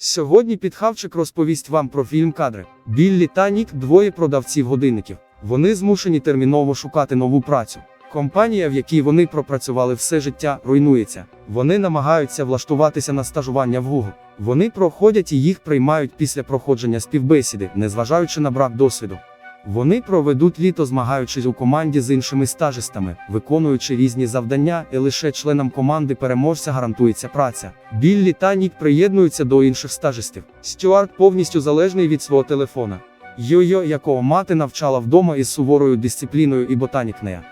Сьогодні підхавчик розповість вам про фільм кадри. Біллі та Нік двоє продавців годинників. Вони змушені терміново шукати нову працю. Компанія, в якій вони пропрацювали все життя, руйнується. Вони намагаються влаштуватися на стажування в Google. Вони проходять і їх приймають після проходження співбесіди, незважаючи на брак досвіду. Вони проведуть літо змагаючись у команді з іншими стажистами, виконуючи різні завдання, і лише членам команди переможця гарантується праця. Біллі та Нік приєднуються до інших стажистів. Стюарт повністю залежний від свого телефона. Йо-йо, якого мати навчала вдома із суворою дисципліною і ботанікнея.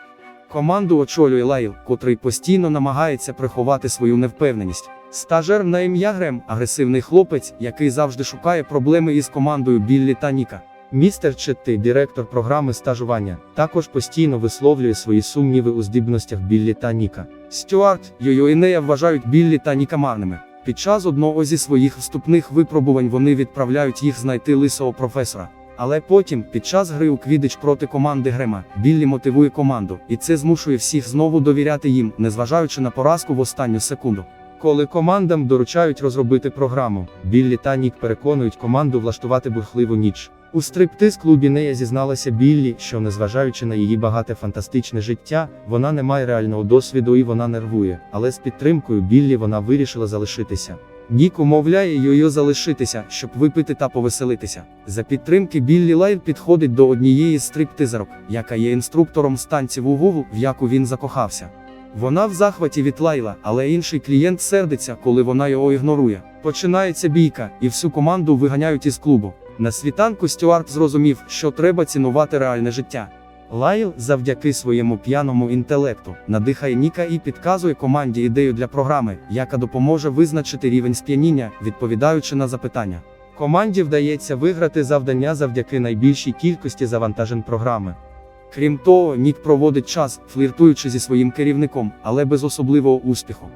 Команду очолює Лайл, котрий постійно намагається приховати свою невпевненість. Стажер на ім'я Грем, агресивний хлопець, який завжди шукає проблеми із командою Біллі та Ніка. Містер Четти, директор програми стажування, також постійно висловлює свої сумніви у здібностях Біллі та Ніка. Стюарт, Йойо і Нея вважають Біллі та Ніка марними. Під час одного зі своїх вступних випробувань вони відправляють їх знайти лисого професора. Але потім, під час гри у квідич проти команди Грема, Біллі мотивує команду, і це змушує всіх знову довіряти їм, незважаючи на поразку в останню секунду. Коли командам доручають розробити програму, Біллі та Нік переконують команду влаштувати бурхливу ніч. У стриптиз-клубі Нея зізналася Біллі, що незважаючи на її багате фантастичне життя, вона не має реального досвіду і вона нервує, але з підтримкою Біллі вона вирішила залишитися. Нік умовляє Йойо залишитися, щоб випити та повеселитися. За підтримки Біллі Лайв підходить до однієї з стриптизерок, яка є інструктором з танців у Гугу, в яку він закохався. Вона в захваті від Лайла, але інший клієнт сердиться, коли вона його ігнорує. Починається бійка, і всю команду виганяють із клубу. На світанку Стюарт зрозумів, що треба цінувати реальне життя. Лайл, завдяки своєму п'яному інтелекту, надихає Ніка і підказує команді ідею для програми, яка допоможе визначити рівень сп'яніння, відповідаючи на запитання. Команді вдається виграти завдання завдяки найбільшій кількості завантажень програми. Крім того, Нік проводить час, фліртуючи зі своїм керівником, але без особливого успіху.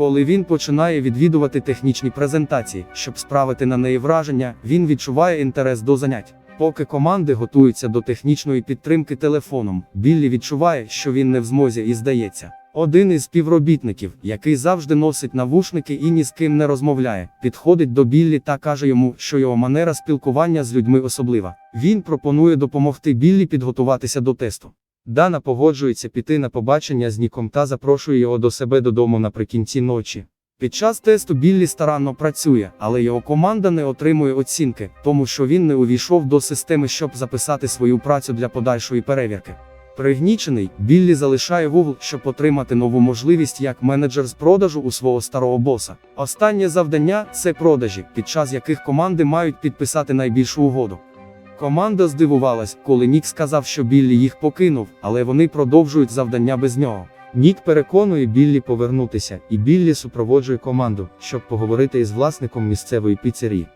Коли він починає відвідувати технічні презентації, щоб справити на неї враження, він відчуває інтерес до занять. Поки команди готуються до технічної підтримки телефоном, Біллі відчуває, що він не в змозі і здається. Один із співробітників, який завжди носить навушники і ні з ким не розмовляє, підходить до Біллі та каже йому, що його манера спілкування з людьми особлива. Він пропонує допомогти Біллі підготуватися до тесту. Дана погоджується піти на побачення з Ніком та запрошує його до себе додому наприкінці ночі. Під час тесту Біллі старанно працює, але його команда не отримує оцінки, тому що він не увійшов до системи, щоб записати свою працю для подальшої перевірки. Пригнічений, Біллі залишає Google, щоб отримати нову можливість як менеджер з продажу у свого старого боса. Останнє завдання це продажі, під час яких команди мають підписати найбільшу угоду. Команда здивувалась, коли Нік сказав, що Біллі їх покинув, але вони продовжують завдання без нього. Нік переконує Біллі повернутися, і Біллі супроводжує команду, щоб поговорити із власником місцевої піцерії.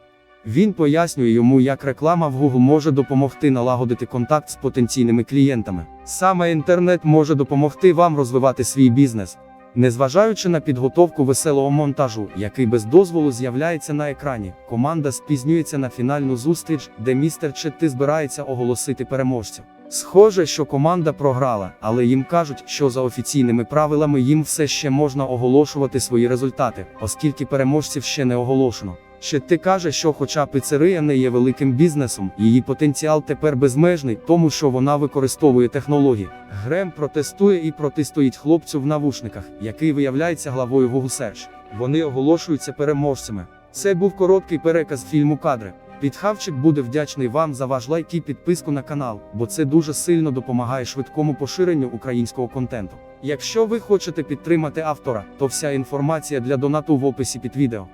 Він пояснює йому, як реклама в Google може допомогти налагодити контакт з потенційними клієнтами. Саме інтернет може допомогти вам розвивати свій бізнес. Незважаючи на підготовку веселого монтажу, який без дозволу з'являється на екрані, команда спізнюється на фінальну зустріч, де містер Четти збирається оголосити переможців. Схоже, що команда програла, але їм кажуть, що за офіційними правилами їм все ще можна оголошувати свої результати, оскільки переможців ще не оголошено. Четти каже, що хоча пицерия не є великим бізнесом, її потенціал тепер безмежний, тому що вона використовує технології. Грем протестує і протистоїть хлопцю в навушниках, який виявляється главою Search. Вони оголошуються переможцями. Це був короткий переказ фільму кадри. Підхавчик буде вдячний вам за ваш лайк і підписку на канал, бо це дуже сильно допомагає швидкому поширенню українського контенту. Якщо ви хочете підтримати автора, то вся інформація для донату в описі під відео.